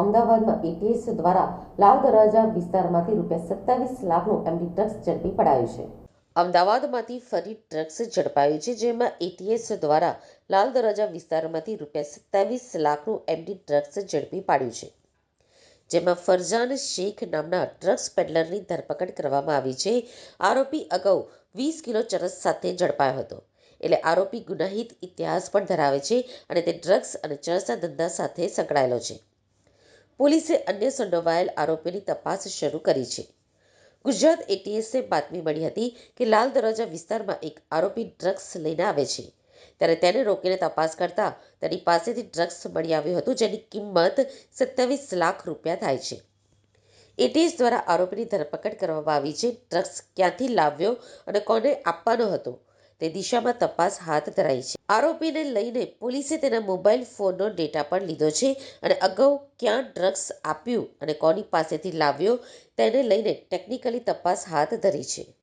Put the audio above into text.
અમદાવાદમાં એટીએસ દ્વારા લાલ દરવાજા વિસ્તારમાંથી રૂપિયા સત્તાવીસ લાખનું એમડી ડ્રગ્સ ઝડપી પડાયું છે. અમદાવાદમાંથી ફરી ડ્રગ્સ ઝડપાયું છે, જેમાં એટીએસ દ્વારા લાલ દરવાજા વિસ્તારમાંથી રૂપિયા સત્તાવીસ લાખનું એમડી ડ્રગ્સ ઝડપી પાડ્યું છે, જેમાં ફરજાન શેખ નામના ડ્રગ્સ પેડલરની ધરપકડ કરવામાં આવી છે. આરોપી અગાઉ વીસ કિલો ચરસ સાથે ઝડપાયો હતો, એટલે આરોપી ગુનાહિત ઇતિહાસ પણ ધરાવે છે અને તે ડ્રગ્સ અને ચરસના ધંધા સાથે સંકળાયેલો છે. પોલીસે અન્ય સંડોવાયેલ આરોપીની તપાસ શરૂ કરી છે. ગુજરાત એટીએસને બાતમી મળી હતી કે લાલ દરવાજા વિસ્તારમાં એક આરોપી ડ્રગ્સ લઈને આવે છે. ત્યારે તેને રોકીને તપાસ કરતા તેની પાસેથી ડ્રગ્સ મળી આવ્યું હતું, જેની કિંમત સત્તાવીસ લાખ રૂપિયા થાય છે. એટીએસ દ્વારા આરોપીની ધરપકડ કરવામાં આવી છે. ડ્રગ્સ ક્યાંથી લાવ્યો અને કોને આપવાનો હતો? તે દિશામાં તપાસ હાથ ધરાઈ છે. આરોપીને લઈને પોલીસે તેના મોબાઈલ ફોનનો ડેટા પણ લીધો છે અને અગાઉ ક્યાં ડ્રગ્સ આપ્યું અને કોની પાસેથી લાવ્યો, તેને લઈને ટેકનિકલી તપાસ હાથ ધરી છે.